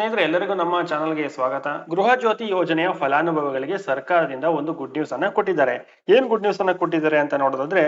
ಸ್ನೇಹಿತರೆ, ಎಲ್ಲರಿಗೂ ನಮ್ಮ ಚಾನಲ್ಗೆ ಸ್ವಾಗತ. ಗೃಹ ಜ್ಯೋತಿ ಯೋಜನೆಯ ಫಲಾನುಭವಿಗಳಿಗೆ ಸರ್ಕಾರದಿಂದ ಒಂದು ಗುಡ್ ನ್ಯೂಸ್ ಅನ್ನ ಕೊಟ್ಟಿದ್ದಾರೆ. ಏನ್ ಗುಡ್ ನ್ಯೂಸ್ ಅನ್ನ ಕೊಟ್ಟಿದ್ದಾರೆ ಅಂತ ನೋಡೋದಾದ್ರೆ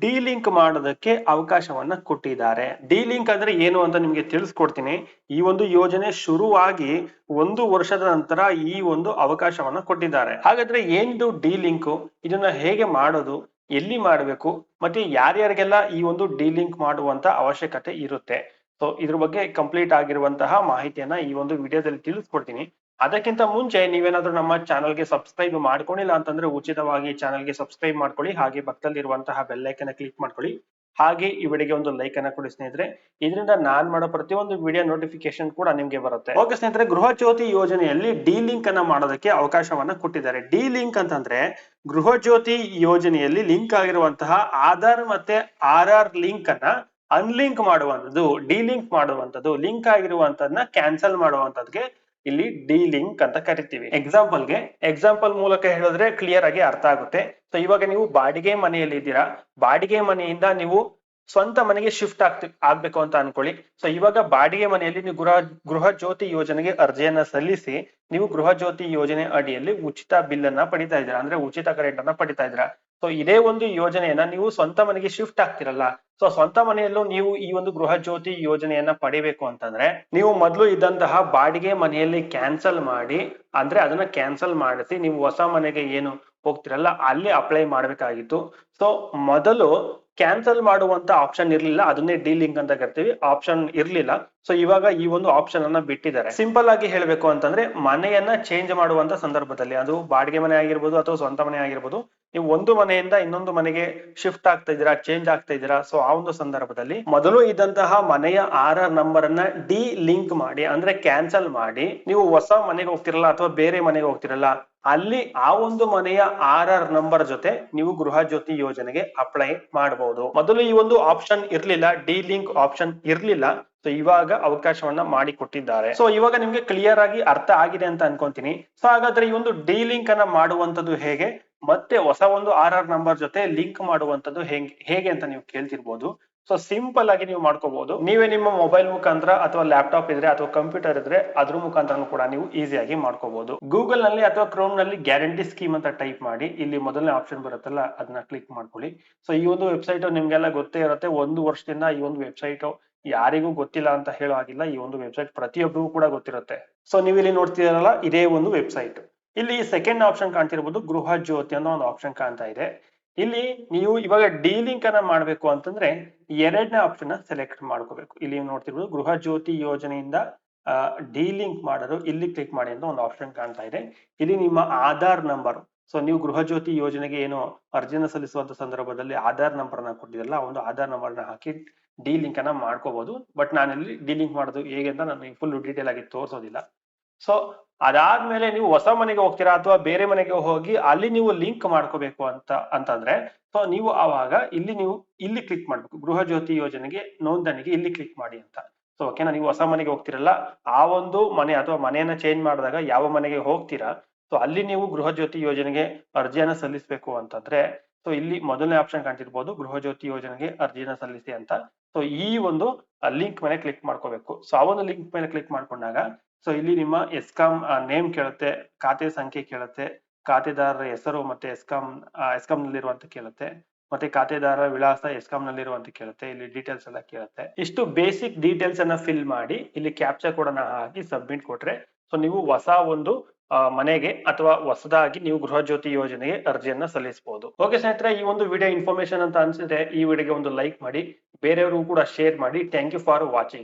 ಡಿ ಲಿಂಕ್ ಮಾಡೋದಕ್ಕೆ ಅವಕಾಶವನ್ನ ಕೊಟ್ಟಿದ್ದಾರೆ. ಡಿ ಲಿಂಕ್ ಅಂದ್ರೆ ಏನು ಅಂತ ನಿಮ್ಗೆ ತಿಳಿಸ್ಕೊಡ್ತೀನಿ. ಈ ಒಂದು ಯೋಜನೆ ಶುರುವಾಗಿ ಒಂದು ವರ್ಷದ ನಂತರ ಈ ಒಂದು ಅವಕಾಶವನ್ನ ಕೊಟ್ಟಿದ್ದಾರೆ. ಹಾಗಾದ್ರೆ ಏನಿದು ಡಿ ಲಿಂಕ್ ಇದನ್ನ ಹೇಗೆ ಮಾಡೋದು? ಎಲ್ಲಿ ಮಾಡಬೇಕು? ಮತ್ತೆ ಯಾರ್ಯಾರಿಗೆಲ್ಲ ಈ ಒಂದು ಡಿ ಲಿಂಕ್ ಮಾಡುವಂತ ಅವಶ್ಯಕತೆ ಇರುತ್ತೆ? ಸೊ ಇದ್ರ ಬಗ್ಗೆ ಕಂಪ್ಲೀಟ್ ಆಗಿರುವಂತಹ ಮಾಹಿತಿಯನ್ನ ಈ ಒಂದು ವಿಡಿಯೋದಲ್ಲಿ ತಿಳಿಸ್ಕೊಡ್ತೀನಿ. ಅದಕ್ಕಿಂತ ಮುಂಚೆ ನೀವೇನಾದ್ರೂ ನಮ್ಮ ಚಾನಲ್ಗೆ ಸಬ್ಸ್ಕ್ರೈಬ್ ಮಾಡ್ಕೊಂಡಿಲ್ಲ ಅಂತಂದ್ರೆ ಉಚಿತವಾಗಿ ಚಾನಲ್ಗೆ ಸಬ್ಸ್ಕ್ರೈಬ್ ಮಾಡ್ಕೊಳ್ಳಿ. ಹಾಗೆ ಪಕ್ಕದಲ್ಲಿರುವಂತಹ ಬೆಲ್ಲೈಕನ್ ಕ್ಲಿಕ್ ಮಾಡ್ಕೊಳ್ಳಿ. ಹಾಗೆ ಈ ವಿಡಿಯೋಗೆ ಒಂದು ಲೈಕ್ ಅನ್ನ ಕೊಡಿ ಸ್ನೇಹಿತರೆ. ಇದರಿಂದ ನಾನ್ ಮಾಡೋ ಪ್ರತಿಯೊಂದು ವಿಡಿಯೋ ನೋಟಿಫಿಕೇಶನ್ ಕೂಡ ನಿಮ್ಗೆ ಬರುತ್ತೆ. ಓಕೆ ಸ್ನೇಹಿತರೆ ಗೃಹ ಜ್ಯೋತಿ ಯೋಜನೆಯಲ್ಲಿ ಡಿ ಲಿಂಕ್ ಅನ್ನ ಮಾಡೋದಕ್ಕೆ ಅವಕಾಶವನ್ನ ಕೊಟ್ಟಿದ್ದಾರೆ. ಡಿ ಲಿಂಕ್ ಅಂತಂದ್ರೆ ಗೃಹ ಜ್ಯೋತಿ ಯೋಜನೆಯಲ್ಲಿ ಲಿಂಕ್ ಆಗಿರುವಂತಹ ಆಧಾರ್ ಮತ್ತೆ ಆರ್ ಆರ್ ಲಿಂಕ್ ಅನ್ನ ಅನ್ಲಿಂಕ್ ಮಾಡುವಂತದ್ದು ಡಿಲಿಂಕ್ ಮಾಡುವಂತದ್ದು ಲಿಂಕ್ ಆಗಿರುವಂತದನ್ನ ಕ್ಯಾನ್ಸಲ್ ಮಾಡುವಂತದ್ಗೆ ಇಲ್ಲಿ ಡಿ ಲಿಂಕ್ ಅಂತ ಕರಿತೀವಿ. ಎಕ್ಸಾಂಪಲ್ಗೆ ಎಕ್ಸಾಂಪಲ್ ಮೂಲಕ ಹೇಳಿದ್ರೆ ಕ್ಲಿಯರ್ ಆಗಿ ಅರ್ಥ ಆಗುತ್ತೆ. ಸೊ ಇವಾಗ ನೀವು ಬಾಡಿಗೆ ಮನೆಯಲ್ಲಿ ಇದ್ದೀರಾ? ಬಾಡಿಗೆ ಮನೆಯಿಂದ ನೀವು ಸ್ವಂತ ಮನೆಗೆ ಶಿಫ್ಟ್ ಆಗ್ತಿ, ಆಗ್ಬೇಕು ಅಂತ ಅನ್ಕೊಳ್ಳಿ. ಸೊ ಇವಾಗ ಬಾಡಿಗೆ ಮನೆಯಲ್ಲಿ ನೀವು ಗೃಹ ಗೃಹ ಜ್ಯೋತಿ ಯೋಜನೆಗೆ ಅರ್ಜಿಯನ್ನ ಸಲ್ಲಿಸಿ, ನೀವು ಗೃಹ ಜ್ಯೋತಿ ಯೋಜನೆ ಅಡಿಯಲ್ಲಿ ಉಚಿತ ಬಿಲ್ ಅನ್ನ ಪಡಿತಾ ಇದ್ದೀರಾ? ಅಂದ್ರೆ ಉಚಿತ ಕರೆಂಟ್ ಅನ್ನ ಪಡಿತಾ ಇದ್ದೀರಾ? ಸೊ ಇದೇ ಒಂದು ಯೋಜನೆಯನ್ನ ನೀವು ಸ್ವಂತ ಮನೆಗೆ ಶಿಫ್ಟ್ ಆಗ್ತಿರಲ್ಲ. ಸೊ ಸ್ವಂತ ಮನೆಯಲ್ಲೂ ನೀವು ಈ ಒಂದು ಗೃಹ ಜ್ಯೋತಿ ಯೋಜನೆಯನ್ನ ಪಡಿಬೇಕು ಅಂತಂದ್ರೆ, ನೀವು ಮೊದಲು ಇದ್ದಂತಹ ಬಾಡಿಗೆ ಮನೆಯಲ್ಲಿ ಕ್ಯಾನ್ಸಲ್ ಮಾಡಿ, ಅಂದ್ರೆ ಅದನ್ನ ಕ್ಯಾನ್ಸಲ್ ಮಾಡಿಸಿ, ನೀವು ಹೊಸ ಮನೆಗೆ ಏನು ಹೋಗ್ತಿರಲ್ಲ, ಅಲ್ಲಿ ಅಪ್ಲೈ ಮಾಡ್ಬೇಕಾಗಿತ್ತು. ಸೊ ಮೊದಲು ಕ್ಯಾನ್ಸಲ್ ಮಾಡುವಂತ ಆಪ್ಷನ್ ಇರ್ಲಿಲ್ಲ, ಅದನ್ನೇ ಡಿ ಲಿಂಕ್ ಅಂತ ಕರಿತೀವಿ. ಆಪ್ಷನ್ ಇರ್ಲಿಲ್ಲ. ಸೊ ಇವಾಗ ಈ ಒಂದು ಆಪ್ಷನ್ ಅನ್ನ ಬಿಟ್ಟಿದ್ದಾರೆ. ಸಿಂಪಲ್ ಆಗಿ ಹೇಳಬೇಕು ಅಂತಂದ್ರೆ, ಮನೆಯನ್ನ ಚೇಂಜ್ ಮಾಡುವಂತ ಸಂದರ್ಭದಲ್ಲಿ, ಅದು ಬಾಡಿಗೆ ಮನೆ ಆಗಿರ್ಬೋದು ಅಥವಾ ಸ್ವಂತ ಮನೆ ಆಗಿರ್ಬೋದು, ನೀವು ಒಂದು ಮನೆಯಿಂದ ಇನ್ನೊಂದು ಮನೆಗೆ ಶಿಫ್ಟ್ ಆಗ್ತಾ ಇದ್ದೀರಾ ಚೇಂಜ್ ಆಗ್ತಾ ಇದ್ದೀರಾ ಸೊ ಆ ಒಂದು ಸಂದರ್ಭದಲ್ಲಿ ಮೊದಲು ಇದ್ದಂತಹ ಮನೆಯ ಆರ್ ಆರ್ ನಂಬರ್ ಅನ್ನ ಡಿ ಲಿಂಕ್ ಮಾಡಿ, ಅಂದ್ರೆ ಕ್ಯಾನ್ಸಲ್ ಮಾಡಿ, ನೀವು ಹೊಸ ಮನೆಗೆ ಹೋಗ್ತಿರಲ್ಲ ಅಥವಾ ಬೇರೆ ಮನೆಗೆ ಹೋಗ್ತಿರಲ್ಲ, ಅಲ್ಲಿ ಆ ಒಂದು ಮನೆಯ ಆರ್ ಆರ್ ನಂಬರ್ ಜೊತೆ ನೀವು ಗೃಹ ಜ್ಯೋತಿ ಯೋಜನೆಗೆ ಅಪ್ಲೈ ಮಾಡಬಹುದು ಮೊದಲು ಈ ಒಂದು ಆಪ್ಷನ್ ಇರ್ಲಿಲ್ಲ ಡಿ ಲಿಂಕ್ ಆಪ್ಷನ್ ಇರ್ಲಿಲ್ಲ. ಸೊ ಇವಾಗ ಅವಕಾಶವನ್ನ ಮಾಡಿ ಕೊಟ್ಟಿದ್ದಾರೆ ಸೊ ಇವಾಗ ನಿಮ್ಗೆ ಕ್ಲಿಯರ್ ಆಗಿ ಅರ್ಥ ಆಗಿದೆ ಅಂತ ಅನ್ಕೊಂತೀನಿ. ಸೊ ಹಾಗಾದ್ರೆ ಈ ಒಂದು ಡಿ ಲಿಂಕ್ ಅನ್ನ ಮಾಡುವಂತದ್ದು ಹೇಗೆ? ಮತ್ತೆ ಹೊಸ ಒಂದು ಆರ್ ಆರ್ ನಂಬರ್ ಜೊತೆ ಲಿಂಕ್ ಮಾಡುವಂತದ್ದು ಹೆಂಗ್, ಹೇಗೆ ಅಂತ ನೀವು ಕೇಳ್ತಿರ್ಬೋದು. ಸೊ ಸಿಂಪಲ್ ಆಗಿ ನೀವು ಮಾಡ್ಕೋಬಹುದು ನೀವೇ ನಿಮ್ಮ ಮೊಬೈಲ್ ಮುಖಾಂತರ ಅಥವಾ ಲ್ಯಾಪ್ಟಾಪ್ ಇದ್ರೆ ಅಥವಾ ಕಂಪ್ಯೂಟರ್ ಇದ್ರೆ ಅದ್ರ ಮುಖಾಂತರ ಕೂಡ ನೀವು ಈಸಿಯಾಗಿ ಮಾಡ್ಕೋಬಹುದು ಗೂಗಲ್ನಲ್ಲಿ ಅಥವಾ ಕ್ರೋಮ್ನಲ್ಲಿ ಗ್ಯಾರಂಟಿ ಸ್ಕೀಮ್ ಅಂತ ಟೈಪ್ ಮಾಡಿ, ಇಲ್ಲಿ ಮೊದಲನೇ ಆಪ್ಷನ್ ಬರುತ್ತಲ್ಲ, ಅದನ್ನ ಕ್ಲಿಕ್ ಮಾಡ್ಕೊಳ್ಳಿ. ಸೊ ಈ ಒಂದು ವೆಬ್ಸೈಟ್ ನಿಮ್ಗೆಲ್ಲ ಗೊತ್ತೇ ಇರುತ್ತೆ. ಒಂದು ವರ್ಷದಿಂದ ಈ ಒಂದು ವೆಬ್ಸೈಟ್ ಯಾರಿಗೂ ಗೊತ್ತಿಲ್ಲ ಅಂತ ಹೇಳೋ ಹಾಗಿಲ್ಲ. ಈ ಒಂದು ವೆಬ್ಸೈಟ್ ಪ್ರತಿಯೊಬ್ಬರಿಗೂ ಕೂಡ ಗೊತ್ತಿರುತ್ತೆ. ಸೊ ನೀವು ಇಲ್ಲಿ ನೋಡ್ತಿದಾರಲ್ಲ ಇದೇ ಒಂದು ವೆಬ್ಸೈಟ್ ಇಲ್ಲಿ ಸೆಕೆಂಡ್ ಆಪ್ಷನ್ ಕಾಣ್ತಿರ್ಬೋದು ಗೃಹ ಜ್ಯೋತಿ ಅನ್ನೋ ಒಂದು ಆಪ್ಷನ್ ಕಾಣ್ತಾ ಇದೆ. ಇಲ್ಲಿ ನೀವು ಇವಾಗ ಡೀಲಿಂಕ್ ಅನ್ನ ಮಾಡ್ಬೇಕು ಅಂತಂದ್ರೆ ಎರಡನೇ ಆಪ್ಷನ್ ಸೆಲೆಕ್ಟ್ ಮಾಡ್ಕೋಬೇಕು. ಇಲ್ಲಿ ನೋಡ್ತಿರ್ಬೋದು ಗೃಹ ಜ್ಯೋತಿ ಯೋಜನೆಯಿಂದ ಡೀಲಿಂಕ್ ಮಾಡಲು ಇಲ್ಲಿ ಕ್ಲಿಕ್ ಮಾಡಿ ಅಂತ ಒಂದು ಆಪ್ಷನ್ ಕಾಣ್ತಾ ಇದೆ. ಇಲ್ಲಿ ನಿಮ್ಮ ಆಧಾರ್ ನಂಬರ್ ಸೊ ನೀವು ಗೃಹ ಜ್ಯೋತಿ ಯೋಜನೆಗೆ ಏನು ಅರ್ಜಿನ ಸಲ್ಲಿಸುವಂತ ಸಂದರ್ಭದಲ್ಲಿ ಆಧಾರ್ ನಂಬರ್ನ ಕೊಟ್ಟಿರಲ್ಲ ಒಂದು ಆಧಾರ್ ನಂಬರ್ನ ಹಾಕಿ ಡಿ ಲಿಂಕ್ ಅನ್ನ ಮಾಡ್ಕೋಬಹುದು ಬಟ್ ನಾನಿಲ್ಲಿ ಡಿ ಲಿಂಕ್ ಮಾಡೋದು ಹೇಗೆ ಅಂತ ನಾನು ಫುಲ್ ಡೀಟೇಲ್ ಆಗಿ ತೋರಿಸೋದಿಲ್ಲ. ಸೊ ಅದಾದ್ಮೇಲೆ ನೀವು ಹೊಸ ಮನೆಗೆ ಹೋಗ್ತೀರಾ ಅಥವಾ ಬೇರೆ ಮನೆಗೆ ಹೋಗಿ ಅಲ್ಲಿ ನೀವು ಲಿಂಕ್ ಮಾಡ್ಕೋಬೇಕು ಅಂತ, ಅಂತಂದ್ರೆ ಸೊ ನೀವು ಆವಾಗ ಇಲ್ಲಿ ನೀವು, ಇಲ್ಲಿ ಕ್ಲಿಕ್ ಮಾಡ್ಬೇಕು. ಗೃಹ ಜ್ಯೋತಿ ಯೋಜನೆಗೆ ನೋಂದಣಿಗೆ ಇಲ್ಲಿ ಕ್ಲಿಕ್ ಮಾಡಿ ಅಂತ. ಸೊ ಓಕೆನಾ ನೀವು ಹೊಸ ಮನೆಗೆ ಹೋಗ್ತಿರಲ್ಲ, ಆ ಒಂದು ಮನೆ ಅಥವಾ ಮನೆಯನ್ನ ಚೇಂಜ್ ಮಾಡಿದಾಗ ಯಾವ ಮನೆಗೆ ಹೋಗ್ತೀರಾ ಸೊ ಅಲ್ಲಿ ನೀವು ಗೃಹ ಜ್ಯೋತಿ ಯೋಜನೆಗೆ ಅರ್ಜಿಯನ್ನ ಸಲ್ಲಿಸಬೇಕು ಅಂತಂದ್ರೆ ಸೊ ಇಲ್ಲಿ ಮೊದಲನೇ ಆಪ್ಷನ್ ಕಾಣ್ತಿರ್ಬೋದು, ಗೃಹ ಜ್ಯೋತಿ ಯೋಜನೆಗೆ ಅರ್ಜಿಯನ್ನ ಸಲ್ಲಿಸಿ ಅಂತ. ಸೊ ಈ ಒಂದು ಲಿಂಕ್ ಮೇಲೆ ಕ್ಲಿಕ್ ಮಾಡ್ಕೋಬೇಕು. ಸೊ ಆ ಒಂದು ಲಿಂಕ್ ಮೇಲೆ ಕ್ಲಿಕ್ ಮಾಡ್ಕೊಂಡಾಗ ಸೊ ಇಲ್ಲಿ ನಿಮ್ಮ ಎಸ್ಕಾಂ ನೇಮ್ ಕೇಳುತ್ತೆ, ಖಾತೆ ಸಂಖ್ಯೆ ಕೇಳುತ್ತೆ, ಖಾತೆದಾರರ ಹೆಸರು ಮತ್ತೆ ಎಸ್ಕಾಂ ಎಸ್ಕಾಂ ನಲ್ಲಿರುವಂತ ಕೇಳುತ್ತೆ, ಮತ್ತೆ ಖಾತೆದಾರರ ವಿಳಾಸ ಎಸ್ಕಾಂ ನಲ್ಲಿರುವಂತ ಕೇಳುತ್ತೆ, ಇಲ್ಲಿ ಡೀಟೇಲ್ಸ್ ಎಲ್ಲ ಕೇಳುತ್ತೆ. ಇಷ್ಟು ಬೇಸಿಕ್ ಡೀಟೇಲ್ಸ್ ಅನ್ನ ಫಿಲ್ ಮಾಡಿ, ಇಲ್ಲಿ ಕ್ಯಾಪ್ಚರ್ ಕೂಡ ಹಾಕಿ ಸಬ್ಮಿಟ್ ಕೊಟ್ರೆ ಸೊ ನೀವು ಹೊಸ ಒಂದು ಮನೆಗೆ ಅಥವಾ ಹೊಸದಾಗಿ ನೀವು ಗೃಹ ಜ್ಯೋತಿ ಯೋಜನೆಗೆ ಅರ್ಜಿಯನ್ನ ಸಲ್ಲಿಸಬಹುದು ಓಕೆ ಸ್ನೇಹಿತರೆ, ಈ ಒಂದು ವಿಡಿಯೋ ಇನ್ಫಾರ್ಮೇಶನ್ ಅಂತ ಅನ್ಸಿದ್ರೆ ಈ ವಿಡಿಯೋಗೆ ಒಂದು ಲೈಕ್ ಮಾಡಿ ಬೇರೆಯವರು ಕೂಡ ಶೇರ್ ಮಾಡಿ. Thank you for watching